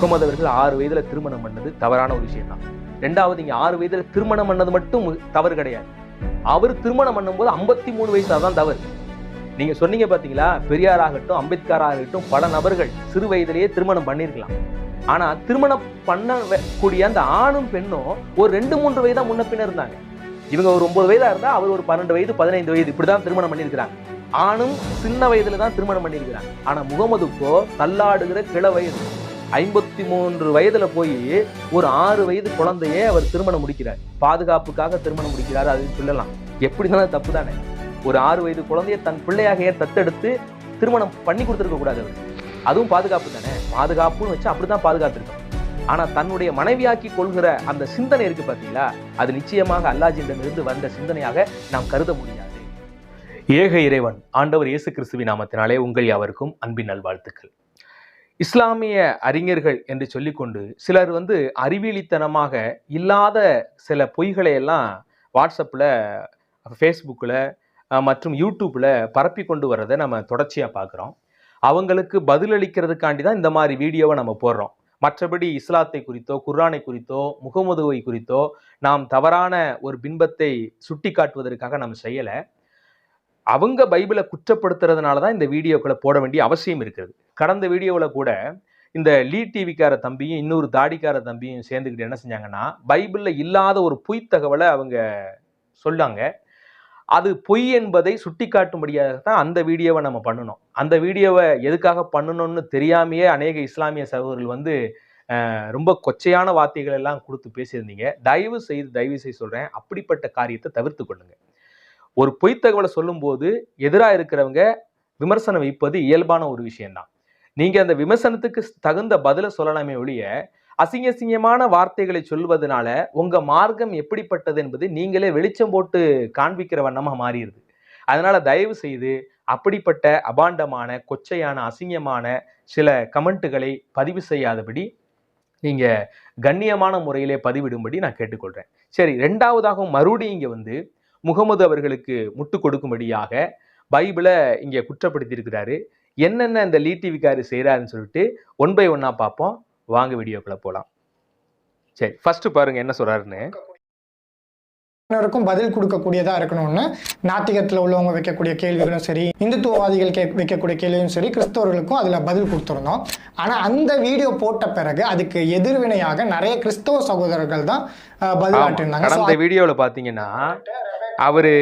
முகமது அவர்கள் ஆறு வயதுல திருமணம் பண்ணது தவறான ஒரு விஷயம் தான் ரெண்டாவது இங்க ஆறு வயதுல திருமணம் பண்ணது மட்டும் தவறு கிடையாது. அவர் திருமணம் பண்ணும்போது ஐம்பத்தி மூணு வயசு தான் தவறு. நீங்க சொன்னீங்க பாத்தீங்களா? பெரியார் ஆகட்டும் அம்பேத்கர் ஆகட்டும் பல நபர்கள் சிறு வயதிலேயே திருமணம் பண்ணிருக்கலாம் ஆனா திருமணம் பண்ண கூடிய அந்த ஆணும் பெண்ணும் ஒரு ரெண்டு மூன்று வயதா முன்ன பின்ன இருந்தாங்க. இவங்க ஒரு ஒன்பது வயதா இருந்தா அவர் ஒரு பன்னெண்டு வயது பதினைந்து வயது இப்படிதான் திருமணம் பண்ணியிருக்கிறாங்க. ஆணும் சின்ன வயதுல தான் திருமணம் பண்ணியிருக்கிறாங்க. ஆனா முகமதுக்கோ தள்ளாடுகிற கிள வயது. ஐம்பத்தி மூன்று வயதுல போய் ஒரு ஆறு வயது குழந்தையே அவர் திருமணம் முடிக்கிறார். பாதுகாப்புக்காக திருமணம் முடிக்கிறார் அதுன்னு சொல்லலாம். எப்படி இருந்தாலும் தப்பு தானே ஒரு ஆறு வயது குழந்தையை தன் பிள்ளையாக தத்தெடுத்து திருமணம் பண்ணி கொடுத்துருக்க கூடாது அவர். அதுவும் பாதுகாப்பு தானே? பாதுகாப்புன்னு வச்சு அப்படிதான் பாதுகாத்திருக்கோம் ஆனா தன்னுடைய மனைவியாக்கி கொள்கிற அந்த சிந்தனை இருக்கு பாத்தீங்களா? அது நிச்சயமாக அல்லாஜியிடமிருந்து வந்த சிந்தனையாக நாம் கருத முடியாது. ஏக இறைவன் ஆண்டவர் இயேசு கிறிஸ்துவின் நாமத்தினாலே உங்கள் யாவருக்கும் அன்பின் நல்வாழ்த்துக்கள். இஸ்லாமிய அறிஞர்கள் என்று சொல்லிக்கொண்டு சிலர் வந்து அறிவியலித்தனமாக இல்லாத சில பொய்களை எல்லாம் வாட்ஸ்அப்பில் ஃபேஸ்புக்கில் மற்றும் யூடியூப்பில் பரப்பி கொண்டு வர்றதை நம்ம தொடர்ச்சியாக பார்க்குறோம். அவங்களுக்கு பதிலளிக்கிறதுக்காண்டி தான் இந்த மாதிரி வீடியோவை நம்ம போடுறோம். மற்றபடி இஸ்லாத்தை குறித்தோ குர்ஆனை குறித்தோ முகமதுவை குறித்தோ நாம் தவறான ஒரு பின்பத்தை சுட்டி காட்டுவதற்காக நம்ம செய்யலை. அவங்க பைபிளை குற்றப்படுத்துறதுனால தான் இந்த வீடியோக்களை போட வேண்டிய அவசியம் இருக்குது கடந்த வீடியோவில் கூட இந்த லீ டிவிக்கார தம்பியும் இன்னொரு தாடிக்கார தம்பியும் சேர்ந்துக்கிட்டு என்ன செஞ்சாங்கன்னா பைபிளில் இல்லாத ஒரு பொய் தகவலை அவங்க சொல்லாங்க. அது பொய் என்பதை சுட்டி காட்டும்படியாக தான் அந்த வீடியோவை நம்ம பண்ணணும். அந்த வீடியோவை எதுக்காக பண்ணணும்னு தெரியாமையே அநேக இஸ்லாமிய சகோதரர்கள் வந்து ரொம்ப கொச்சையான வார்த்தைகள் எல்லாம் கொடுத்து பேசியிருந்தீங்க. தயவு செய்து தயவு செய்து சொல்கிறேன் அப்படிப்பட்ட காரியத்தை தவிர்த்து கொள்ளுங்க. ஒரு பொய்த்தகவலை சொல்லும்போது எதிராக இருக்கிறவங்க விமர்சனம் வைப்பது இயல்பான ஒரு விஷயம்தான். நீங்க அந்த விமர்சனத்துக்கு தகுந்த பதிலை சொல்லலாமே ஒழிய அசிங்க அசிங்கமான வார்த்தைகளை சொல்வதனால உங்க மார்க்கம் எப்படிப்பட்டது என்பது நீங்களே வெளிச்சம் போட்டு காண்பிக்கிற வண்ணமா மாறிடுது. அதனால தயவு செய்து அப்படிப்பட்ட அபாண்டமான கொச்சையான அசிங்கமான சில கமெண்ட்டுகளை பதிவு செய்யாதபடி நீங்கள் கண்ணியமான முறையிலே பதிவிடும்படி நான் கேட்டுக்கொள்கிறேன் சரி ரெண்டாவதாகவும் மறுபடியும் இங்கே வந்து முகமது அவர்களுக்கு முட்டு கொடுக்கும்படியாக பைபிளை இங்கே குற்றப்படுத்தியிருக்கிறாரு. என்னென்ன இந்த லீ டிவிக்காரு செய்கிறாருன்னு சொல்லிட்டு ஒன் பை ஒன்னா பார்ப்போம். வாங்க வீடியோக்குள்ள போலாம். சரி ஃபர்ஸ்ட் பாருங்க என்ன சொல்றாருன்னு. அனைவருக்கும் பதில் கொடுக்கக்கூடியதா இருக்கணும்னு நாத்திகத்தில் உள்ளவங்க வைக்கக்கூடிய கேள்விகளும் சரி இந்துத்துவவாதிகள் கே வைக்கக்கூடிய கேள்வியும் சரி கிறிஸ்தவர்களுக்கும் அதில் பதில் கொடுத்துருந்தோம். ஆனால் அந்த வீடியோ போட்ட பிறகு அதுக்கு எதிர்வினையாக நிறைய கிறிஸ்தவ சகோதரர்கள் தான் So, கடந்த வீடியோல பாத்தீங்கன்னா அவரு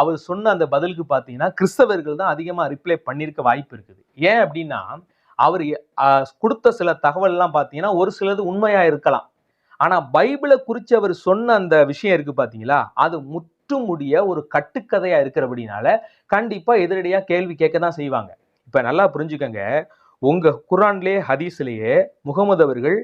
அவர் சொன்ன அந்த பதிலுக்கு பார்த்தீங்கன்னா கிறிஸ்தவர்கள் தான் அதிகமாக ரிப்ளை பண்ணியிருக்க வாய்ப்பு இருக்குது. ஏன் அப்படின்னா அவர் கொடுத்த சில தகவல்லாம் பார்த்தீங்கன்னா ஒரு சிலது உண்மையாக இருக்கலாம். ஆனால் பைபிளை குறித்து அவர் சொன்ன அந்த விஷயம் இருக்குது பார்த்தீங்களா? அது முற்றுமுடிய ஒரு கட்டுக்கதையாக இருக்கிறபடினால கண்டிப்பாக எதிரடியாக கேள்வி கேட்க தான் செய்வாங்க. இப்போ நல்லா புரிஞ்சுக்கங்க. உங்கள் குரான்லேயே ஹதீஸ்லேயே முகமது அவர்கள்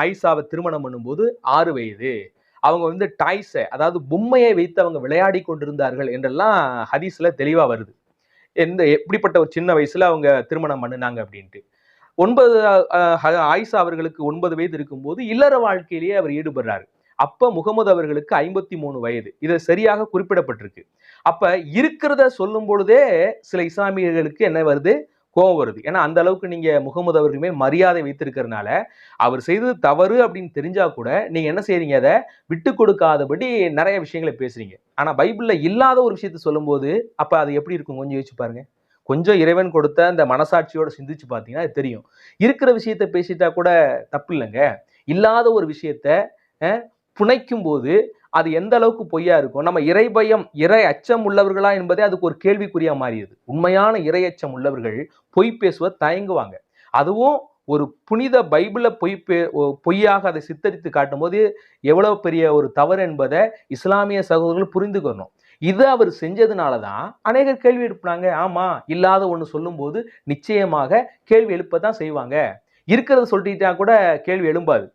ஆயிஷாவை திருமணம் பண்ணும்போது ஆறு வயது. அவங்க வந்து டாய்ஸை அதாவது பொம்மையை வைத்து அவங்க விளையாடி கொண்டிருந்தார்கள் என்றெல்லாம் ஹதீஸில் தெளிவாக வருது. எந்த எப்படிப்பட்ட ஒரு சின்ன வயசில் அவங்க திருமணம் பண்ணினாங்க அப்படின்ட்டு. ஒன்பது ஆயிஷா அவர்களுக்கு ஒன்பது வயது இருக்கும்போது இல்லற வாழ்க்கையிலேயே அவர் ஈடுபடுறாரு. அப்ப முகமது அவர்களுக்கு ஐம்பத்தி மூணு வயது. இது சரியாக குறிப்பிடப்பட்டிருக்கு. அப்ப இருக்கிறத சொல்லும் பொழுதே சில இஸ்லாமியர்களுக்கு என்ன வருது? கோபம் வருது. ஏன்னா அந்த அளவுக்கு நீங்க முகமது அவர்களுமே மரியாதை வைத்திருக்கிறதுனால அவர் செய்தது தவறு அப்படின்னு தெரிஞ்சா கூட நீங்க என்ன செய்றீங்க? அதை விட்டு கொடுக்காதபடி நிறைய விஷயங்களை பேசுறீங்க. ஆனா பைபிள்ல இல்லாத ஒரு விஷயத்த சொல்லும்போது அப்ப அது எப்படி இருக்கும்? கொஞ்சம் யோசிச்சு பாருங்க. கொஞ்சம் இறைவன் கொடுத்த அந்த மனசாட்சியோட சிந்திச்சு பார்த்தீங்கன்னா அது தெரியும். இருக்கிற விஷயத்த பேசிட்டா கூட தப்பு இல்லைங்க. இல்லாத ஒரு விஷயத்த புனைக்கும் போது அது எந்த அளவுக்கு பொய்யா இருக்கும் நம்ம இறை பயம் இறை அச்சம் உள்ளவர்களா என்பதே அதுக்கு ஒரு கேள்விக்குறியா மாறியது உண்மையான இறை அச்சம் உள்ளவர்கள் பொய் பேசுவ தயங்குவாங்க. அதுவும் ஒரு புனித பைபிளை பொய் பே பொய்யாக அதை சித்தரித்து காட்டும்போது எவ்வளவு பெரிய ஒரு தவறு என்பதை இஸ்லாமிய சகோதரர்கள் புரிந்துக்கணும். இது அவர் செஞ்சதுனால தான் அநேகர் கேள்வி எழுப்புனாங்க. ஆமா இல்லாத ஒன்று சொல்லும்போது நிச்சயமாக கேள்வி எழுப்ப தான் செய்வாங்க. இருக்கிறத சொல்லிட்டா கூட கேள்வி எழும்பாது.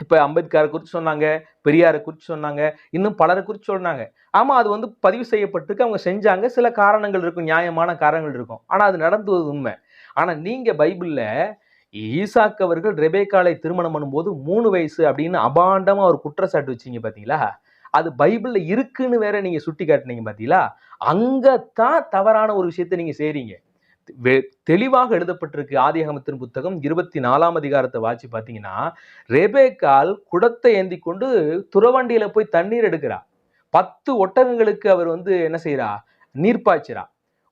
இப்போ அம்பேத்கரை குறித்து சொன்னாங்க பெரியாரை குறித்து சொன்னாங்க இன்னும் பலரை குறித்து சொன்னாங்க. ஆமாம் அது வந்து பதிவு செய்யப்பட்டிருக்கு அவங்க செஞ்சாங்க சில காரணங்கள் இருக்கும் நியாயமான காரணங்கள் இருக்கும். ஆனால் அது நடந்தது உண்மை. ஆனால் நீங்கள் பைபிளில் ஈசாக் அவர்கள் ரெபேக்காலை திருமணம் பண்ணும்போது மூணு வயசு அப்படின்னு அபாண்டமாக ஒரு குற்றச்சாட்டு வச்சீங்க பார்த்தீங்களா அது பைபிளில் இருக்குன்னு வேற நீங்கள் சுட்டி காட்டுனீங்க அங்கே தான் தவறான ஒரு விஷயத்தை நீங்கள் செய்கிறீங்க தெளிவாக எழுதப்பட்டிருக்கு ஆதியாகமத்தின் புத்தகம் இருபத்தி நாலாம் அதிகாரத்தை வாட்சி பார்த்தீங்கன்னா ரெபேக்கால் குடத்தை ஏந்தி கொண்டு துறவண்டியில போய் தண்ணீர் எடுக்கிறா. பத்து ஒட்டகங்களுக்கு அவர் வந்து என்ன செய்கிறா நீர் பாய்ச்சிரா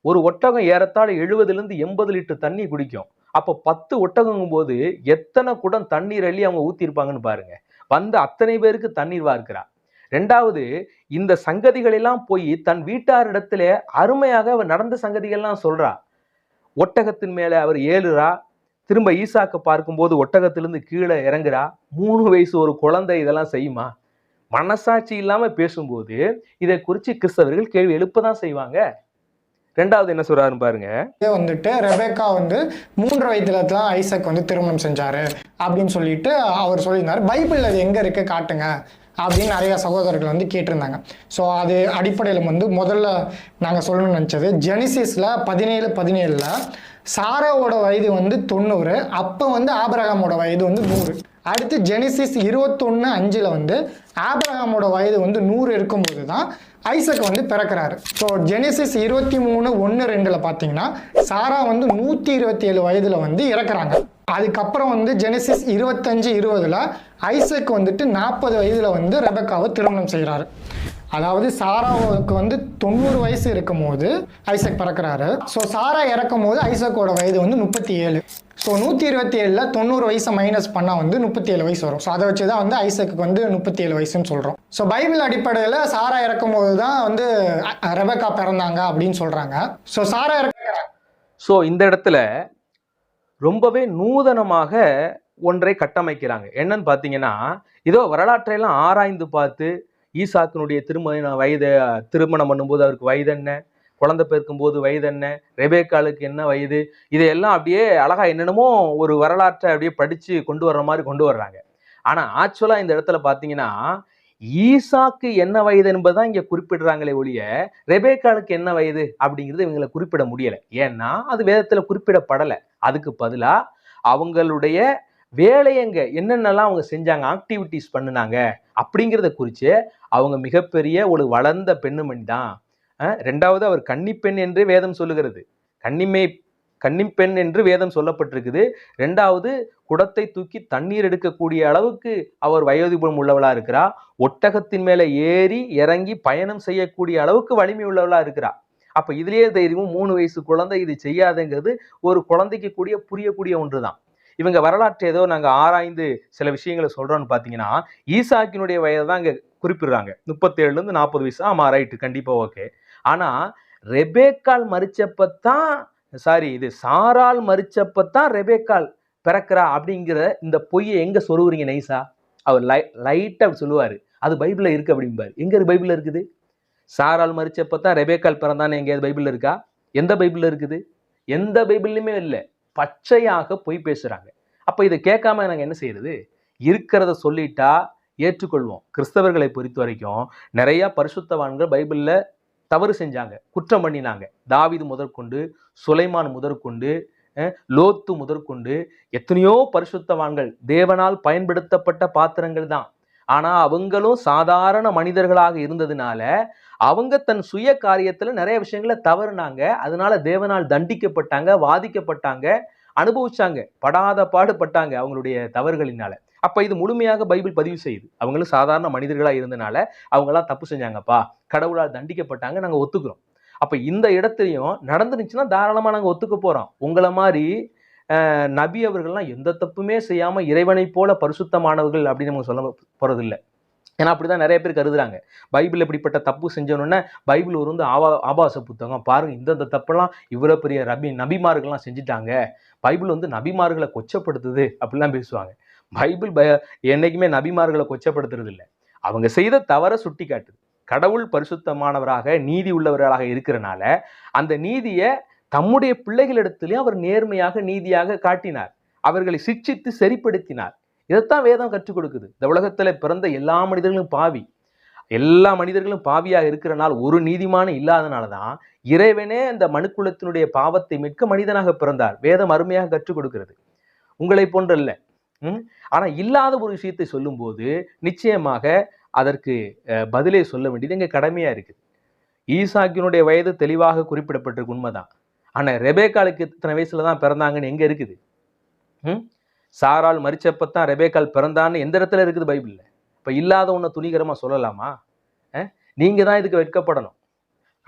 ஒரு ஒட்டகம் ஏறத்தாழ எழுபதுலேருந்து எண்பது லிட்டர் தண்ணி குடிக்கும். அப்போ பத்து ஒட்டகங்கும் போது எத்தனை குடம் தண்ணீர் அள்ளி அவங்க ஊற்றிருப்பாங்கன்னு பாருங்க. வந்த அத்தனை பேருக்கு தண்ணீர் வார்க்கிறா. ரெண்டாவது இந்த சங்கதிகளெல்லாம் போய் தன் வீட்டாரிடத்துல அருமையாக அவர் நடந்த சங்கதிகள்லாம் சொல்றா. ஒட்டகத்தின் மேலே அவர் ஏழுறா திரும்ப ஈசாக்க பார்க்கும்போது ஒட்டகத்திலிருந்து கீழே இறங்குறா. மூணு வயசு ஒரு குழந்தை இதெல்லாம் செய்யுமா? மனசாட்சி இல்லாமல் பேசும்போது இதை குறித்து கிறிஸ்தவர்கள் கேள்வி எழுப்ப தான் செய்வாங்க. ரெண்டாவது என்ன சொல்றாருன்னு பாருங்க. வந்துட்டு ரெபேக்கா வந்து மூன்று வயதுல தான் ஐசக் வந்து திருமணம் செஞ்சாரு அப்படின்னு சொல்லிட்டு அவர் சொல்லியிருந்தாரு. பைபிள் அது எங்க இருக்கு காட்டுங்க. அப்படின்னு நிறைய சகோதரர்கள் வந்து கேட்டிருந்தாங்க. ஸோ அது அடிப்படையில் வந்து முதல்ல நாங்கள் சொல்லணும்னு நினச்சது ஜெனிசிஸில் பதினேழு பதினேழில் சாராவோட வயது வந்து தொண்ணூறு அப்போ வந்து ஆபரகமோட வயது வந்து நூறு. அடுத்து ஜெனிசிஸ் இருபத்தொன்று அஞ்சில் வந்து ஆபிரகாமோட வயது வந்து நூறு இருக்கும்போது தான் ஐசக் வந்து பிறக்கிறாரு. ஸோ ஜெனிசிஸ் இருபத்தி மூணு ஒன்று ரெண்டில் பார்த்தீங்கன்னா சாரா வந்து நூற்றி இருபத்தி ஏழு வயதில் வந்து இறக்குறாங்க. அதுக்கப்புறம் வந்து ஜெனிசிஸ் இருபத்தஞ்சு இருபதில் ஐசக் வந்துட்டு நாற்பது வயதில் வந்து ரெபக்காவை திருமணம் செய்கிறாரு அதாவது சாராவுக்கு வந்து தொண்ணூறு வயசு இருக்கும் போது ஐசக் பறக்கிறாரு. ஸோ சாரா இறக்கும் போது ஐசக்கோட வயது வந்து முப்பத்தி ஏழு. ஸோ நூற்றி இருபத்தி ஏழில் தொண்ணூறு வயசை மைனஸ் பண்ணால் வந்து முப்பத்தி ஏழு வயசு வரும். ஸோ அதை வச்சு தான் வந்து ஐசக்கு வந்து முப்பத்தி ஏழு வயசுன்னு சொல்கிறோம் ஸோ பைபிள் அடிப்படையில் சாரா இறக்கும் போது தான் வந்து ரெபக்கா பிறந்தாங்க அப்படின்னு சொல்கிறாங்க ஸோ சாரா இறக்க ஸோ இந்த இடத்துல ரொம்பவே நூதனமாக ஒன்றை கட்டமைக்கிறாங்க. என்னன்னு பார்த்தீங்கன்னா இதோ வரலாற்றையெல்லாம் ஆராய்ந்து பார்த்து ஈசாக்கினுடைய திருமண வயது திருமணம் பண்ணும்போது அவருக்கு வயது என்ன? குழந்தை பிறக்கும்போது வயது என்ன? ரெபேக்காலுக்கு என்ன வயது? இதையெல்லாம் அப்படியே அழகா என்னென்னமோ ஒரு வரலாற்றை அப்படியே படிச்சு கொண்டு வர்ற மாதிரி கொண்டு வர்றாங்க. ஆனா ஆக்சுவலா இந்த இடத்துல பார்த்தீங்கன்னா ஈசாக்கு என்ன வயது என்பதுதான் இங்க குறிப்பிடுறாங்களே ஒழிய ரெபேக்காலுக்கு என்ன வயது அப்படிங்கிறது இவங்களை குறிப்பிட முடியலை. ஏன்னா அது வேதத்துல குறிப்பிடப்படலை. அதுக்கு பதிலாக அவங்களுடைய வேலையங்க என்னென்னலாம் அவங்க செஞ்சாங்க ஆக்டிவிட்டிஸ் பண்ணுனாங்க அப்படிங்கிறத குறித்து அவங்க மிகப்பெரிய ஒரு வளர்ந்த பெண்ணுமணி தான் ரெண்டாவது அவர் கன்னிப்பெண் என்று வேதம் சொல்லுகிறது. கன்னிமை கன்னிப்பெண் என்று வேதம் சொல்லப்பட்டிருக்குது. ரெண்டாவது குடத்தை தூக்கி தண்ணீர் எடுக்கக்கூடிய அளவுக்கு அவர் வயோதிபம் உள்ளவளாக இருக்கிறா. ஒட்டகத்தின் மேலே ஏறி இறங்கி பயணம் செய்யக்கூடிய அளவுக்கு வலிமை உள்ளவளாக இருக்கிறா. அப்போ இதுலேயே தைரியமும் மூணு வயசு குழந்தை இது செய்யாதுங்கிறது ஒரு குழந்தைக்கு கூடிய புரியக்கூடிய ஒன்றுதான். இவங்க வரலாற்று ஏதோ நாங்கள் ஆராய்ந்து சில விஷயங்களை சொல்கிறோன்னு பார்த்தீங்கன்னா ஈசாக்கினுடைய வயதை தான் இங்கே குறிப்பிடுறாங்க. முப்பத்தேழுலேருந்து நாற்பது வயசு ஆமாம் ரைட்டு கண்டிப்பாக ஓகே. ஆனால் ரெபேக்கால் மறிச்சப்பத்தான் சாரி இது சாரால் மறிச்சப்பத்தான் ரெபேக்கால் பிறக்கிறா அப்படிங்கிற இந்த பொய்யை எங்கே சொருவுறீங்க நைஸா அவர் லை லைட்டாக அப்படி சொல்லுவார். அது பைபிளில் இருக்குது அப்படிம்பார். எங்கே இருக்கு பைபிளில் இருக்குது? சாரால் மறிச்சப்பத்தான் ரெபேக்கால் பிறந்தான்னு எங்கேயாவது பைபிளில் இருக்கா? எந்த பைபிளில் இருக்குது? எந்த பைபிள்லையுமே இல்லை. பச்சையாக பொய் பேசுகிறாங்க அப்போ இதை கேட்காம நாங்கள் என்ன செய்யறது? இருக்கிறத சொல்லிட்டா ஏற்றுக்கொள்வோம். கிறிஸ்தவர்களை பொறுத்த வரைக்கும் நிறையா பரிசுத்தவான்கள் பைபிளில் தவறு செஞ்சாங்க. குற்றம் பண்ணினாங்க. தாவிது முதற்கொண்டு சுலைமான் முதற்கொண்டு லோத்து முதற்கொண்டு எத்தனையோ பரிசுத்தவான்கள் தேவனால் பயன்படுத்தப்பட்ட பாத்திரங்கள் தான். ஆனால் அவங்களும் சாதாரண மனிதர்களாக இருந்ததுனால அவங்க தன் சுய காரியத்துல நிறைய விஷயங்களை தவறுனாங்க. அதனால தேவனால் தண்டிக்கப்பட்டாங்க வாதிக்கப்பட்டாங்க அனுபவிச்சாங்க படாத பாடுபட்டாங்க அவங்களுடைய தவறுகளினால. அப்ப இது முழுமையாக பைபிள் பதிவு செய்யுது. அவங்களும் சாதாரண மனிதர்களா இருந்தனால அவங்களாம் தப்பு செஞ்சாங்கப்பா. கடவுளால் தண்டிக்கப்பட்டாங்க நாங்க ஒத்துக்கிறோம். அப்ப இந்த இடத்துலையும் நடந்துருச்சுன்னா தாராளமா நாங்க ஒத்துக்க போறோம். உங்களை மாதிரி நபி அவர்கள்லாம் எந்த தப்புமே செய்யாம இறைவனை போல பரிசுத்தமானவர்கள் அப்படின்னு நம்ம சொல்ல போறது ஏன்னா ஏன்னா அப்படிதான் நிறைய பேர் கருதுறாங்க. பைபிள் இப்படிப்பட்ட தப்பு செஞ்சோன்னே பைபிள் ஒரு வந்து ஆவா ஆபாச புத்தகம். பாருங்க இந்தந்த தப்பெல்லாம் இவ்வளோ பெரிய ரபி நபிமார்கள்லாம் செஞ்சுட்டாங்க. பைபிள் வந்து நபிமார்களை கொச்சப்படுத்துது அப்படிலாம் பேசுவாங்க. பைபிள் பய என்றைக்குமே நபிமார்களை கொச்சப்படுத்துறது இல்லை அவங்க செய்த தவறை சுட்டி காட்டுது கடவுள் பரிசுத்தமானவராக நீதி உள்ளவர்களாக இருக்கிறனால அந்த நீதியை தம்முடைய பிள்ளைகளிடத்திலையும் அவர் நேர்மையாக நீதியாக காட்டினார். அவர்களை சிக்ஷித்து சரிப்படுத்தினார். இதைத்தான் வேதம் கற்றுக் கொடுக்குது. இந்த உலகத்தில் பிறந்த எல்லா மனிதர்களும் பாவி. எல்லா மனிதர்களும் பாவியாக இருக்கிறனால் ஒரு நீதிமான இல்லாதனால தான் இறைவனே அந்த மனுக்குலத்தினுடைய பாவத்தை மீட்க மனிதனாக பிறந்தார். வேதம் அருமையாக கற்றுக் கொடுக்கிறது. உங்களை போன்றல்ல. ம்? ஆனால் இல்லாத ஒரு விஷயத்தை சொல்லும்போது நிச்சயமாக அதற்கு பதிலே சொல்ல வேண்டியது எங்கள் கடமையாக இருக்குது ஈசாக்கினுடைய வயது தெளிவாக குறிப்பிடப்பட்டிருக்கு உண்மைதான். ஆனால் ரெபேக்காலுக்கு இத்தனை வயசில் தான் பிறந்தாங்கன்னு எங்கே இருக்குது? ம்? சாரால் மரிச்சப்பத்தான் ரெபேக்கால் பிறந்தான்னு எந்த இடத்துல இருக்குது பைபிளில்? இப்போ இல்லாத ஒன்று துணிகரமாக சொல்லலாமா? நீங்கள் தான் இதுக்கு வெட்கப்படணும்.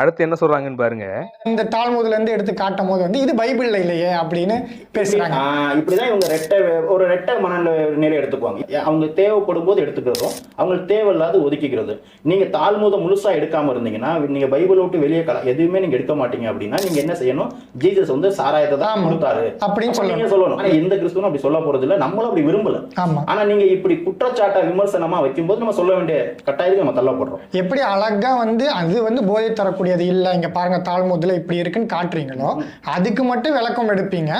அடுத்து என்ன சொல்றாங்கன்னு பாருங்க. இந்த தாழ்முதுல இருந்து எடுத்து காட்டும் போது வந்து இது பைபிள்ல இல்லையே அப்படின்னு பேசுறாங்க. இப்படிதான் இவங்க ரெட்டை ஒரு ரெட்டை மனநிலை எடுத்துக்குவாங்க. ஏ- அவங்க தேவைப்படும் போது எடுத்துக்கிறதும் அவங்களுக்கு தேவையில்லாத ஒதுக்கிக்கிறது. நீங்க தாழ்முத முழுசா எடுக்காம இருந்தீங்கன்னா நீங்க பைபிள் விட்டு வெளியே கல எதுவுமே நீங்க எடுக்க மாட்டீங்க அப்படின்னா நீங்க என்ன செய்யணும்? ஜீசஸ் வந்து சாராயத்தை தான். கொடுத்தாரு. அப்படின்னு அப்ப நீங்க சொல்லணும். ஆனா எந்த கிறிஸ்துவும் அப்படி சொல்ல போறது இல்ல. நம்மளும் அப்படி விரும்பல. ஆனா நீங்க இப்படி குற்றச்சாட்டை விமர்சனமா வைக்கும்போது நம்ம சொல்ல வேண்டிய கட்டாயத்துக்கு நம்ம தள்ளப்படுறோம். எப்படி அழகா வந்து அது வந்து போதை தரக்கூடியது இல்ல இங்க பாருங்க தாழ்முதுல இப்படி இருக்குன்னு காட்டுறீங்களோ அதுக்கு மட்டும் விளக்கம் எடுப்பீங்க.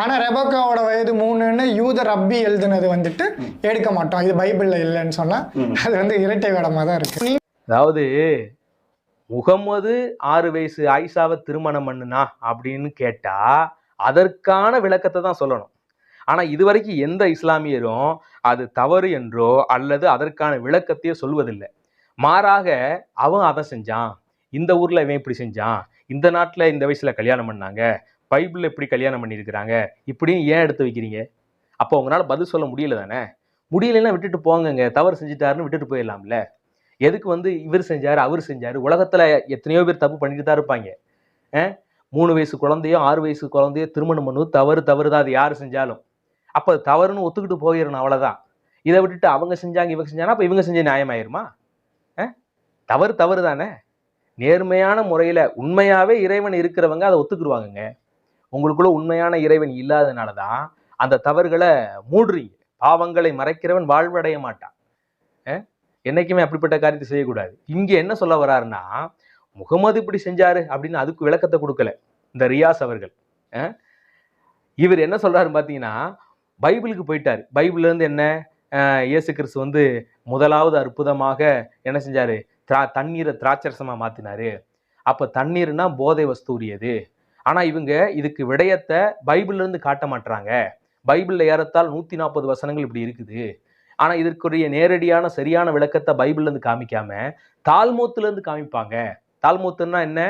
ஆனா ரெபக்காவோட வயது மூணுன்னு யூத ரப்பி எழுதுனது வந்துட்டு எடுக்க மாட்டோம். இது பைபிள்ல இல்லைன்னு சொன்னா ம். அது வந்து இரட்டை வேடமா தான் இருக்கு. அதாவது முகம்மது ஆறு வயசு ஆயிஷாவை திருமணம் பண்ணுனா அப்படின்னு கேட்டா அதற்கான விளக்கத்தை தான் சொல்லணும். ஆனா இதுவரைக்கும் எந்த இஸ்லாமியரும் அது தவறு என்றோ அல்லது அதற்கான விளக்கத்தையோ சொல்வதில்லை. மாறாக அவன் அதை செஞ்சான். இந்த ஊரில் இவன் இப்படி செஞ்சான் இந்த நாட்டில் இந்த வயசில் கல்யாணம் பண்ணாங்க பைபிளில் இப்படி கல்யாணம் பண்ணியிருக்கிறாங்க இப்படின்னு ஏன் எடுத்து வைக்கிறீங்க? அப்போ உங்களால் பதில் சொல்ல முடியல தானே? முடியலைன்னா விட்டுட்டு போங்கங்க தவறு செஞ்சுட்டாருன்னு விட்டுட்டு போயிடலாம்ல. எதுக்கு வந்து இவர் செஞ்சார் அவர் செஞ்சார்? உலகத்தில் எத்தனையோ பேர் தப்பு பண்ணிட்டு தான் இருப்பாங்க மூணு வயசு குழந்தையோ ஆறு வயசு குழந்தையோ திருமணம் பண்ணுவது தவறு தவறு தான் அது யார் செஞ்சாலும். அப்போ அது தவறுன்னு ஒத்துக்கிட்டு போயிடணும் அவ்வளோதான் இதை விட்டுட்டு அவங்க செஞ்சாங்க இவங்க செஞ்சாங்க அப்போ இவங்க செஞ்ச நியாயமாயிருமா தவறு தவறு தானே? நேர்மையான முறையில் உண்மையாகவே இறைவன் இருக்கிறவங்க அதை ஒத்துக்குருவாங்கங்க. உங்களுக்குள்ள உண்மையான இறைவன் இல்லாதனால தான் அந்த தவறுகளை மூடுறீங்க. பாவங்களை மறைக்கிறவன் வாழ்வடைய மாட்டான். என்னைக்குமே அப்படிப்பட்ட காரியத்தை செய்யக்கூடாது. இங்கே என்ன சொல்ல வர்றாருன்னா முகமது இப்படி செஞ்சாரு அப்படின்னு அதுக்கு விளக்கத்தை கொடுக்கல. இந்த ரியாஸ் அவர்கள். இவர் என்ன சொல்றாரு பார்த்தீங்கன்னா பைபிளுக்கு போயிட்டார். பைபிள்லேருந்து என்ன? இயேசு கிறிஸ்து வந்து முதலாவது அற்புதமாக என்ன செஞ்சாரு? திரா தண்ணீரை திராட்சரசமா மாத்தினாரு. அப்ப தண்ணீர்னா போதை வஸ்து உரியது. ஆனா இவங்க இதுக்கு விடயத்தை பைபிள்ல இருந்து காட்ட மாட்டுறாங்க பைபிள்ல ஏறத்தால் நூத்தி நாற்பது வசனங்கள் இப்படி இருக்குது. ஆனா இதற்குரிய நேரடியான சரியான விளக்கத்தை பைபிள்ல இருந்து காமிக்காம தால்மூத்துல இருந்து காமிப்பாங்க. தால்மூத்துன்னா என்ன?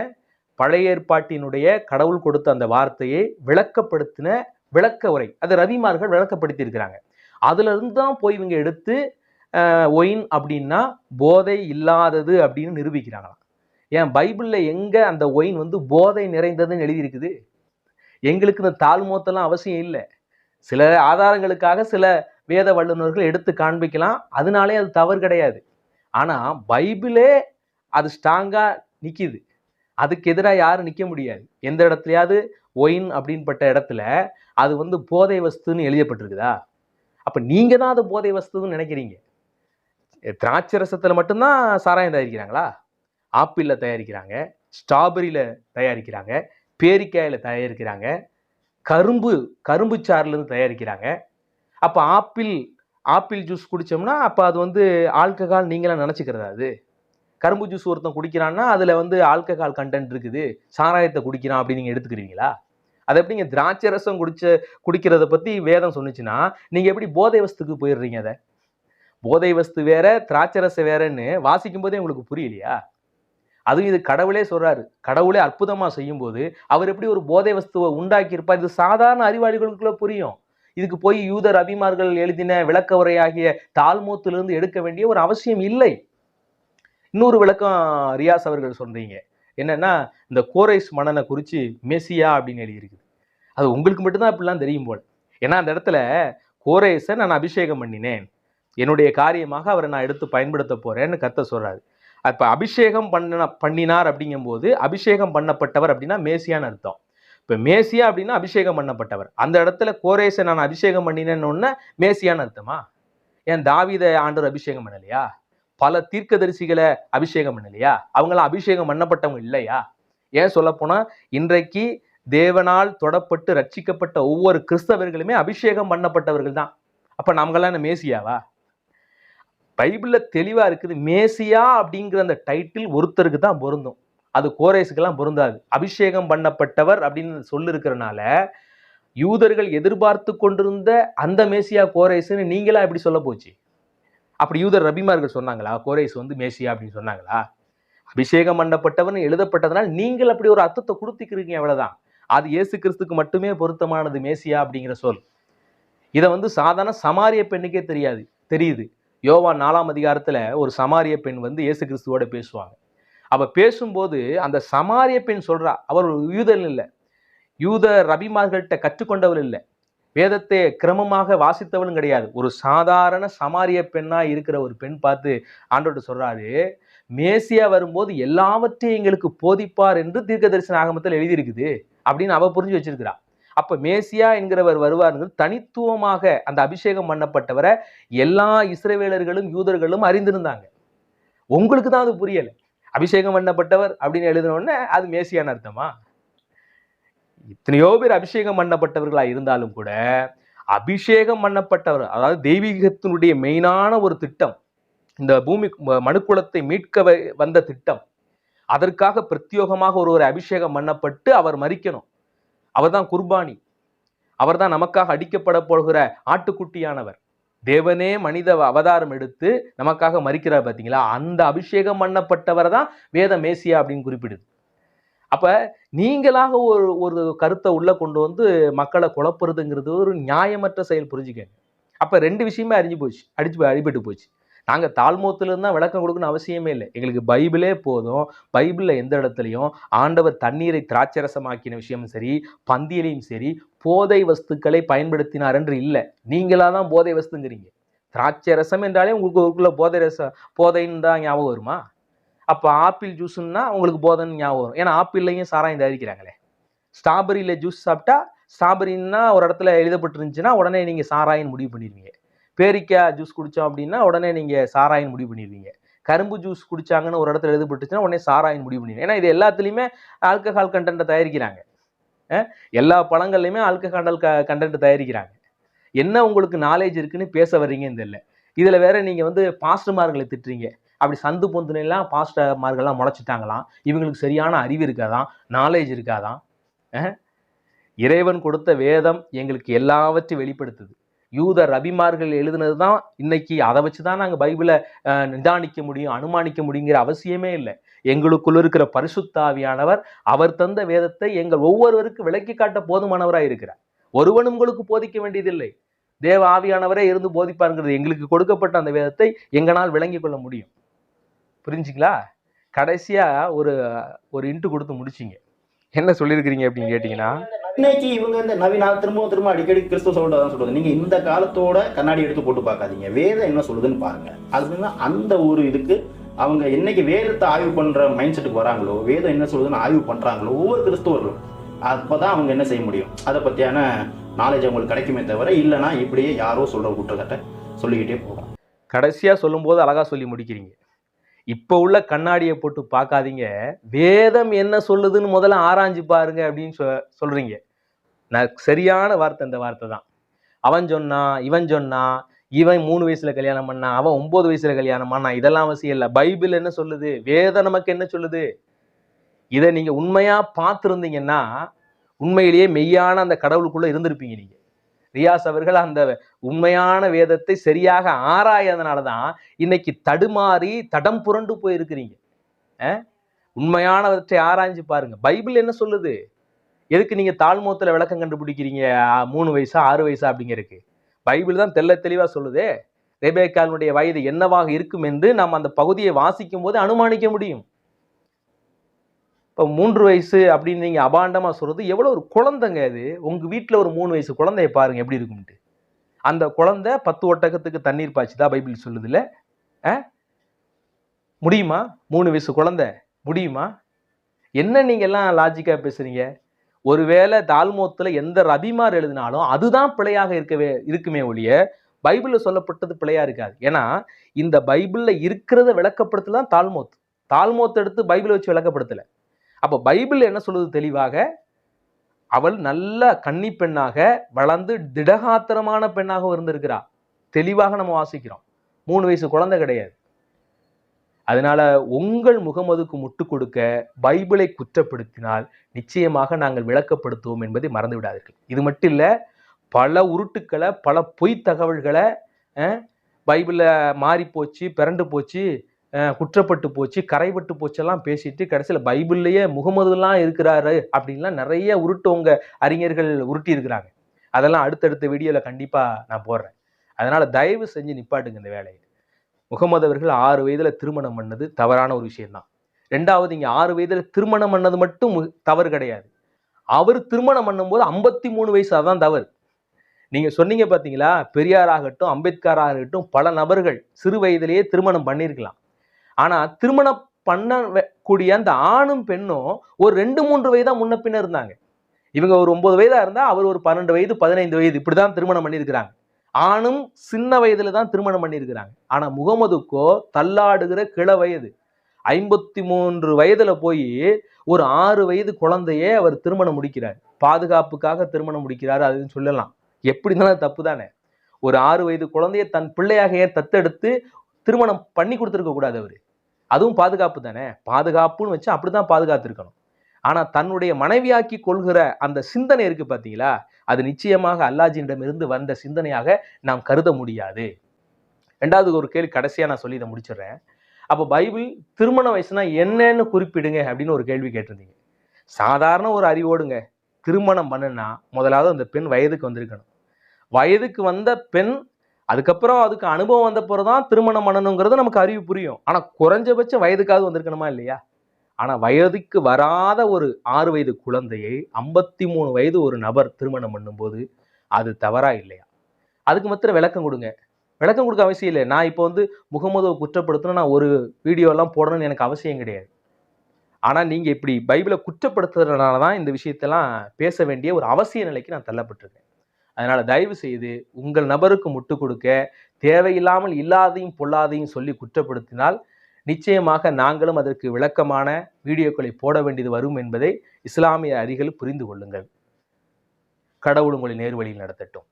பழைய ஏற்பாட்டினுடைய கடவுள் கொடுத்த அந்த வார்த்தையை விளக்கப்படுத்தின விளக்க உரை. அது ரவிமார்கள் விளக்கப்படுத்தி இருக்கிறாங்க அதுல இருந்து தான் போய் இவங்க எடுத்து ஒயின் அப்படின்னா போதை இல்லாதது அப்படின்னு நிரூபிக்கிறாங்களாம். ஏன்? பைபிளில் எங்கே அந்த ஒயின் வந்து போதை நிறைந்ததுன்னு எழுதியிருக்குது? எங்களுக்கு இந்த தாழ்மூத்தெல்லாம் அவசியம் இல்லை. சில ஆதாரங்களுக்காக சில வேத வல்லுநர்கள் எடுத்து காண்பிக்கலாம். அதனாலே அது தவறு கிடையாது. ஆனால் பைபிளே அது ஸ்ட்ராங்காக நிற்கிது அதுக்கு எதிராக யாரும் நிற்க முடியாது. எந்த இடத்துலையாவது ஒயின் அப்படின்பட்ட இடத்துல அது வந்து போதை வஸ்துன்னு எழுதப்பட்டிருக்குதா? அப்போ நீங்கள் தான் அது போதை வஸ்துன்னு நினைக்கிறீங்க. திராட்சை ரசத்தில் மட்டும்தான் சாராயம் தயாரிக்கிறாங்களா? ஆப்பிளில் தயாரிக்கிறாங்க ஸ்ட்ராபெரியில் தயாரிக்கிறாங்க பேரிக்காயில் தயாரிக்கிறாங்க கரும்பு கரும்பு சாறுலேருந்து தயாரிக்கிறாங்க. அப்போ ஆப்பிள் ஆப்பிள் ஜூஸ் குடிச்சோம்னா அப்போ அது வந்து ஆல்கஹால் நீங்களாம் நினச்சிக்கிறதா அது? கரும்பு ஜூஸ் ஒருத்தன் குடிக்கிறான்னா அதில் வந்து ஆல்கஹால் கண்டென்ட் இருக்குது சாராயத்தை குடிக்கிறான் அப்படின்னு நீங்கள் எடுத்துக்கிறீங்களா? அது நீங்கள் திராட்சை ரசம் குடிச்ச குடிக்கிறத பற்றி வேதம் சொன்னிச்சுன்னா நீங்கள் எப்படி போதை வசத்துக்கு போயிடுறீங்க அதை? போதை வஸ்து வேற திராட்சரசை வேறன்னு வாசிக்கும் போதே உங்களுக்கு புரியலையா? அதுவும் இது கடவுளே சொல்றாரு. கடவுளே அற்புதமா செய்யும்போது அவர் எப்படி ஒரு போதை வஸ்துவை உண்டாக்கி இருப்பார் இது சாதாரண அறிவாளிகளுக்குள்ள புரியும். இதுக்கு போய் யூதர் அபிமார்கள் எழுதின விளக்க உரையாகிய தாழ்மூத்திலிருந்து எடுக்க வேண்டிய ஒரு அவசியம் இல்லை. இன்னொரு விளக்கம் ரியாஸ் அவர்கள் சொல்றீங்க. என்னன்னா இந்த கோரைஸ் மன்னனை குறித்து மெசியா அப்படின்னு எழுதியிருக்குது. அது உங்களுக்கு மட்டும்தான் இப்படிலாம் தெரியும் போல். ஏன்னா அந்த இடத்துல கோரைஸை நான் அபிஷேகம் பண்ணினேன். என்னுடைய காரியமாக அவரை நான் எடுத்து பயன்படுத்த போகிறேன்னு கத்த சொல்கிறாரு அப்போ அபிஷேகம் பண்ண பண்ணினார் அப்படிங்கும்போது அபிஷேகம் பண்ணப்பட்டவர் அப்படின்னா மேசியான்னு அர்த்தம். இப்போ மேசியா அப்படின்னா அபிஷேகம் பண்ணப்பட்டவர். அந்த இடத்துல கோரேசை நான் அபிஷேகம் பண்ணினேன்னு ஒன்று மேசியான்னு அர்த்தமா? ஏன் தாவித ஆண்டவர் அபிஷேகம் பண்ணலையா? பல தீர்க்கதரிசிகளை அபிஷேகம் பண்ணலையா? அவங்களாம் அபிஷேகம் பண்ணப்பட்டவங்க இல்லையா? ஏன் சொல்லப்போனால் இன்றைக்கு தேவனால் தொடப்பட்டு ரட்சிக்கப்பட்ட ஒவ்வொரு கிறிஸ்தவர்களுமே அபிஷேகம் பண்ணப்பட்டவர்கள் தான். அப்போ நம்மளாம் என்ன மேசியாவா? பைபிளில் தெளிவாக இருக்குது மேசியா அப்படிங்கிற அந்த டைட்டில் ஒருத்தருக்கு தான் பொருந்தும். அது கோரேஸுக்கெல்லாம் பொருந்தாது. அபிஷேகம் பண்ணப்பட்டவர் அப்படின்னு சொல்லிருக்கிறனால யூதர்கள் எதிர்பார்த்து கொண்டிருந்த அந்த மேசியா கோரேஸ்னு நீங்களா எப்படி சொல்ல போச்சு? அப்படி யூதர் ரபிமார்கள் சொன்னாங்களா? கோரேஸ் வந்து மேசியா அப்படின்னு சொன்னாங்களா? அபிஷேகம் பண்ணப்பட்டவன் எழுதப்பட்டதனால் நீங்கள் அப்படி ஒரு அர்த்தத்தை கொடுத்துக்கிறீங்க அவ்வளோதான் அது இயேசு கிறிஸ்துக்கு மட்டுமே பொருத்தமானது மேசியா அப்படிங்கிற சொல். இதை வந்து சாதாரண சமாரிய பெண்ணுக்கே தெரியாது தெரியுது. யோவான் நாலாம் அதிகாரத்தில் ஒரு சமாரிய பெண் வந்து இயேசு கிறிஸ்துவோட பேசுவாங்க. அவள் பேசும்போது அந்த சமாரிய பெண் சொல்கிறா அவர் ஒரு யூதன் இல்லை. யூத ரபிமார்கள்ட்ட கற்றுக்கொண்டவள் இல்லை. வேதத்தை கிரமமாக வாசித்தவளும் கிடையாது. ஒரு சாதாரண சமாரிய பெண்ணாக இருக்கிற ஒரு பெண் பார்த்து ஆண்டோட்ட சொல்கிறாரு மேசியா வரும்போது எல்லாவற்றையும் எங்களுக்கு போதிப்பார் என்று தீர்க்க தரிசன ஆகமத்தில் எழுதியிருக்குது அப்படின்னு அவள் புரிஞ்சு வச்சிருக்கிறா. அப்ப மேசியா என்கிறவர் வருவார்கள் தனித்துவமாக அந்த அபிஷேகம் பண்ணப்பட்டவரை எல்லா இஸ்ரேவேலர்களும் யூதர்களும் அறிந்திருந்தாங்க. உங்களுக்கு தான் அது புரியல. அபிஷேகம் பண்ணப்பட்டவர் அப்படின்னு எழுதினோடனே அது மேசியான்னு அர்த்தமா? இத்தனையோ பேர் அபிஷேகம் பண்ணப்பட்டவர்களா இருந்தாலும் கூட அபிஷேகம் பண்ணப்பட்டவர் அதாவது தெய்வீகத்தினுடைய மெயினான ஒரு திட்டம் இந்த பூமி மனுக்குலத்தை மீட்க வ- வந்த திட்டம் அதற்காக பிரத்யோகமாக ஒருவர் அபிஷேகம் பண்ணப்பட்டு அவர் மறிக்கணும். அவர்தான் குர்பானி. அவர்தான் நமக்காக அடிக்கப்பட போகிற ஆட்டுக்குட்டியானவர். தேவனே மனித அவதாரம் எடுத்து நமக்காக மறிக்கிறார் பார்த்தீங்களா? அந்த அபிஷேகம் பண்ணப்பட்டவர் தான் வேத மேசியா அப்படின்னு குறிப்பிடுது. அப்போ நீங்களாக ஒரு ஒரு கருத்தை உள்ளே கொண்டு வந்து மக்களை குழப்புறதுங்கிறது ஒரு நியாயமற்ற செயல் புரிஞ்சுக்கங்க. அப்போ ரெண்டு விஷயமே அறிஞ்சு போச்சு அடிச்சு அடிபட்டு போச்சு. நாங்கள் தாழ்மூத்துல தான் விளக்கம் கொடுக்கணும் அவசியமே இல்லை. எங்களுக்கு பைபிளே போதும். பைபிளில் எந்த இடத்துலையும் ஆண்டவர் தண்ணீரை திராட்சரசமாக்கின விஷயமும் சரி பந்தியிலையும் சரி போதை வஸ்துக்களை பயன்படுத்தினார் என்று இல்லை. நீங்களாக தான் போதை வஸ்துங்கிறீங்க. திராட்சை ரசம் என்றாலே உங்களுக்கு உங்களுக்குள்ள போதை ரசம் போதைன்னு தான் ஞாபகம் வருமா? அப்போ ஆப்பிள் ஜூஸ்ன்னா உங்களுக்கு போதைன்னு ஞாபகம் வரும். ஏன்னா ஆப்பிள்லையும் சாராயம் தயாரிக்கிறாங்களே. ஸ்ட்ராபெரியில் ஜூஸ் சாப்பிட்டா ஸ்ட்ராபெரின்னா ஒரு இடத்துல எழுதப்பட்டிருந்துச்சுன்னா உடனே நீங்கள் சாராயின்னு முடிவு பண்ணிடுவீங்க. பேரிக்காய் ஜூஸ் குடித்தோம் அப்படின்னா உடனே நீங்கள் சாராயின் முடிவு பண்ணிடுவீங்க. கரும்பு ஜூஸ் குடிச்சாங்கன்னு ஒரு இடத்துல எழுதப்பட்டுச்சுன்னா உடனே சாராயின் முடிவு பண்ணிடுவீங்க. ஏன்னா இது எல்லாத்துலேயுமே ஆல்கஹால் கண்டென்ட்டை தயாரிக்கிறாங்க. எல்லா பழங்கள்லையுமே ஆல்கஹால் க கண்டென்ட் தயாரிக்கிறாங்க. என்ன உங்களுக்கு நாலேஜ் இருக்குன்னு பேச வர்றீங்கன்னு தெரியல. இதில் வேற நீங்கள் வந்து பாஸ்டர்மார்களை திட்டுறீங்க. அப்படி சந்து பொந்துனெல்லாம் பாஸ்டர்மார்கள்லாம் முளைச்சிட்டாங்களாம். இவங்களுக்கு சரியான அறிவு இருக்காதான் நாலேஜ் இருக்காதான் இறைவன் கொடுத்த வேதம் எங்களுக்கு எல்லாவற்றையும் வெளிப்படுத்துது. யூத ரபிமார்கள் எழுதுனது தான் இன்னைக்கு அதை வச்சு தான் நாங்கள் பைபிளை நிதானிக்க முடியும் அனுமானிக்க முடியுங்கிற அவசியமே இல்லை. எங்களுக்குள்ள இருக்கிற பரிசுத்தாவியானவர் அவர் தந்த வேதத்தை எங்கள் ஒவ்வொருவருக்கு விளக்கி காட்ட போதுமானவராக இருக்கிறார். ஒருவன் உங்களுக்கு போதிக்க வேண்டியதில்லை. தேவ ஆவியானவரே இருந்து போதிப்பாருங்கிறது எங்களுக்கு கொடுக்கப்பட்ட அந்த வேதத்தை எங்களால் விளங்கிக் கொள்ள முடியும். புரிஞ்சுங்களா? கடைசியா ஒரு ஒரு இன்ட்டு கொடுத்து முடிச்சிங்க. என்ன சொல்லியிருக்கிறீங்க அப்படின்னு கேட்டிங்கன்னா இன்னைக்கு இவங்க இந்த நவீன திரும்ப திரும்ப அடிக்கடி கிறிஸ்துவ சொல்றதான் சொல்றது நீங்க இந்த காலத்தோட கண்ணாடி எடுத்து போட்டு பார்க்காதீங்க. வேதம் என்ன சொல்லுதுன்னு பாருங்க. அதுதான் அந்த ஒரு இதுக்கு அவங்க என்னைக்கு வேதத்தை ஆய்வு பண்ற மைண்ட் செட்டுக்கு வராங்களோ வேதம் என்ன சொல்லுதுன்னு ஆய்வு பண்றாங்களோ ஒவ்வொரு கிறிஸ்துவர்களும் அப்பதான் அவங்க என்ன செய்ய முடியும்? அதை பத்தியான நாலேஜ் அவங்களுக்கு கிடைக்குமே தவிர இல்லைன்னா இப்படியே யாரோ சொல்ற குற்றத்தை சொல்லிக்கிட்டே போகும் கடைசியா சொல்லும்போது அழகா சொல்லி முடிக்கிறீங்க. இப்போ உள்ள கண்ணாடியை போட்டு பார்க்காதீங்க. வேதம் என்ன சொல்லுதுன்னு முதல்ல ஆராய்ஞ்சு பாருங்க அப்படின்னு சொ சொல்றீங்க. நான் சரியான வார்த்தை இந்த வார்த்தை தான் அவன் சொன்னான் இவன் சொன்னான் இவன் மூணு வயசுல கல்யாணம் பண்ணான் அவன் ஒன்பது வயசுல கல்யாணம் பண்ணான் இதெல்லாம் அவசியம் இல்லை. பைபிள் என்ன சொல்லுது? வேதம் நமக்கு என்ன சொல்லுது? இதை நீங்க உண்மையா பார்த்துருந்தீங்கன்னா உண்மையிலேயே மெய்யான அந்த கடவுளுக்குள்ள இருந்திருப்பீங்க நீங்க. ரியாஸ் அவர்கள் அந்த உண்மையான வேதத்தை சரியாக ஆராயறதுனால தான் இன்னைக்கு தடுமாறி தடம் புரண்டு போயிருக்கிறீங்க. உண்மையானவற்றை ஆராய்ஞ்சு பாருங்க. பைபிள் என்ன சொல்லுது? எதுக்கு நீங்க தாழ்மூத்தில் விளக்கம் கண்டுபிடிக்கிறீங்க? மூணு வயசா ஆறு வயசா அப்படிங்கிறதுக்கு. பைபிள் தான் தெள்ள தெளிவா சொல்லுதே. ரேபேக்காலுடைய வயது என்னவாக இருக்கும் என்று நாம் அந்த பகுதியை வாசிக்கும் போது அனுமானிக்க முடியும். இப்போ மூன்று வயசு அப்படின்னு நீங்கள் அபாண்டமாக சொல்கிறது எவ்வளோ ஒரு குழந்தைங்க அது. உங்கள் வீட்டில் ஒரு மூணு வயசு குழந்தைய பாருங்கள் எப்படி இருக்கும்ட்டு அந்த குழந்தை பத்து ஒட்டகத்துக்கு தண்ணீர் பாய்ச்சுதா பைபிள் சொல்லுதுல்ல? ஆ? முடியுமா? மூணு வயசு குழந்தை. முடியுமா? என்ன நீங்கள் எல்லாம் லாஜிக்காக பேசுகிறீங்க ஒருவேளை தால்மோத்தில் எந்த ரபிமார் எழுதினாலும் அதுதான் பிழையாக இருக்கவே இருக்குமே ஒழிய பைபிளில் சொல்லப்பட்டது பிழையா இருக்காது. ஏன்னா இந்த பைபிளில் இருக்கிறத விளக்கப்படுத்தல தான் தால்மோத். தால்மோத் எடுத்து பைபிளை வச்சு விளக்கப்படுத்தலை. அப்போ பைபிள் என்ன சொல்லுது தெளிவாக? அவள் நல்ல கன்னி பெண்ணாக வளர்ந்து திடகாத்திரமான பெண்ணாக இருந்திருக்கிறா. தெளிவாக நம்ம வாசிக்கிறோம். மூணு வயசு குழந்தை கிடையாது. அதனால உங்கள் முகமதுக்கு முட்டு கொடுக்க பைபிளை குற்றப்படுத்தினால் நிச்சயமாக நாங்கள் விளக்கப்படுத்துவோம் என்பதை மறந்து விடாதீர்கள். இது மட்டும் இல்லை பல உருட்டுக்களை பல பொய் தகவல்களை பைபிளில் மாறி போச்சு பிறண்டு போச்சு குற்றப்பட்டு போச்சு கரைப்பட்டு போச்செல்லாம் பேசிட்டு கடைசியில் பைபிள்லேயே முகமதுலாம் இருக்கிறாரு அப்படின்லாம் நிறைய உருட்டவங்க அறிஞர்கள் உருட்டி இருக்கிறாங்க. அதெல்லாம் அடுத்தடுத்த வீடியோவில் கண்டிப்பாக நான் போடுறேன். அதனால் தயவு செஞ்சு நிப்பாட்டுங்க இந்த வேலையை. முகமது அவர்கள் ஆறு வயதில் திருமணம் பண்ணது தவறான ஒரு விஷயம்தான். ரெண்டாவது இங்கே ஆறு வயதில் திருமணம் பண்ணது மட்டும் தவறு கிடையாது. அவர் திருமணம் பண்ணும்போது ஐம்பத்தி மூணு வயசு அதான் தவறு. நீங்கள் சொன்னீங்க பார்த்தீங்களா பெரியார் ஆகட்டும் அம்பேத்கர் ஆகட்டும் பல நபர்கள் சிறு வயதிலேயே திருமணம் பண்ணியிருக்கலாம். ஆனால் திருமணம் பண்ண கூடிய அந்த ஆணும் பெண்ணும் ஒரு ரெண்டு மூன்று வயதாக முன்ன பின்ன இருந்தாங்க. இவங்க ஒரு ஒன்பது வயதாக இருந்தால் அவர் ஒரு பன்னெண்டு வயது பதினைந்து வயது இப்படிதான் திருமணம் பண்ணியிருக்கிறாங்க. ஆணும் சின்ன வயதுல தான் திருமணம் பண்ணியிருக்கிறாங்க. ஆனா முகமதுக்கோ தள்ளாடுகிற கிள வயது. ஐம்பத்தி மூன்று வயதுல போய் ஒரு ஆறு வயது குழந்தையே அவர் திருமணம் முடிக்கிறார். பாதுகாப்புக்காக திருமணம் முடிக்கிறார் அதுன்னு சொல்லலாம். எப்படி இருந்தாலும் தப்பு தானே. ஒரு ஆறு வயது குழந்தைய தன் பிள்ளையாக ஏன் தத்தெடுத்து திருமணம் பண்ணி கொடுத்துருக்க கூடாது அவர்? அதுவும் பாதுகாப்பு தானே? பாதுகாப்புன்னு வச்சு அப்படிதான் பாதுகாத்திருக்கணும். ஆனா தன்னுடைய மனைவியாக்கி கொள்கிற அந்த சிந்தனை இருக்கு பாத்தீங்களா? அது நிச்சயமாக அல்லாஜியிடமிருந்து வந்த சிந்தனையாக நாம் கருத முடியாது. ரெண்டாவது ஒரு கேள்வி கடைசியா நான் சொல்லி இதை முடிச்சிடுறேன். அப்போ பைபிள் திருமண வயசுனா என்னன்னு குறிப்பிடுங்க அப்படின்னு ஒரு கேள்வி கேட்டிருந்தீங்க. சாதாரண ஒரு அறிவோடுங்க. திருமணம் பண்ணுனா முதலாவது அந்த பெண் வயதுக்கு வந்திருக்கணும். வயதுக்கு வந்த பெண் அதுக்கப்புறம் அதுக்கு அனுபவம் வந்த பிறகுதான் திருமணம் பண்ணணுங்கிறது நமக்கு அறிவு புரியும். ஆனால் குறைஞ்சபட்சம் வயதுக்காவது வந்திருக்கணுமா இல்லையா? ஆனால் வயதுக்கு வராத ஒரு ஆறு வயது குழந்தையை ஐம்பத்தி மூணு வயது ஒரு நபர் திருமணம் பண்ணும்போது அது தவறா இல்லையா? அதுக்கு மாத்திரம் விளக்கம் கொடுங்க. விளக்கம் கொடுக்க அவசியம் இல்லை நான் இப்போ வந்து முகமதுவை குற்றப்படுத்தணும் நான் ஒரு வீடியோலாம் போடணும்னு எனக்கு அவசியம் கிடையாது. ஆனால் நீங்கள் இப்படி பைபிளை குற்றப்படுத்துறதுனால தான் இந்த விஷயத்தெல்லாம் பேச வேண்டிய ஒரு அவசிய நிலைக்கு நான் தள்ளப்பட்டிருக்கேன். அதனால் தயவு செய்து உங்கள் நபருக்கு முட்டு கொடுக்க தேவையில்லாமல் இல்லாதையும் பொல்லாதையும் சொல்லி குற்றப்படுத்தினால் நிச்சயமாக நாங்களும் அதற்கு விளக்கமான வீடியோக்களை போட வேண்டியது வரும் என்பதை இஸ்லாமிய அறிகள் புரிந்து கொள்ளுங்கள். கடவுள் உங்களை நேர்வழியில் நடத்தட்டும்.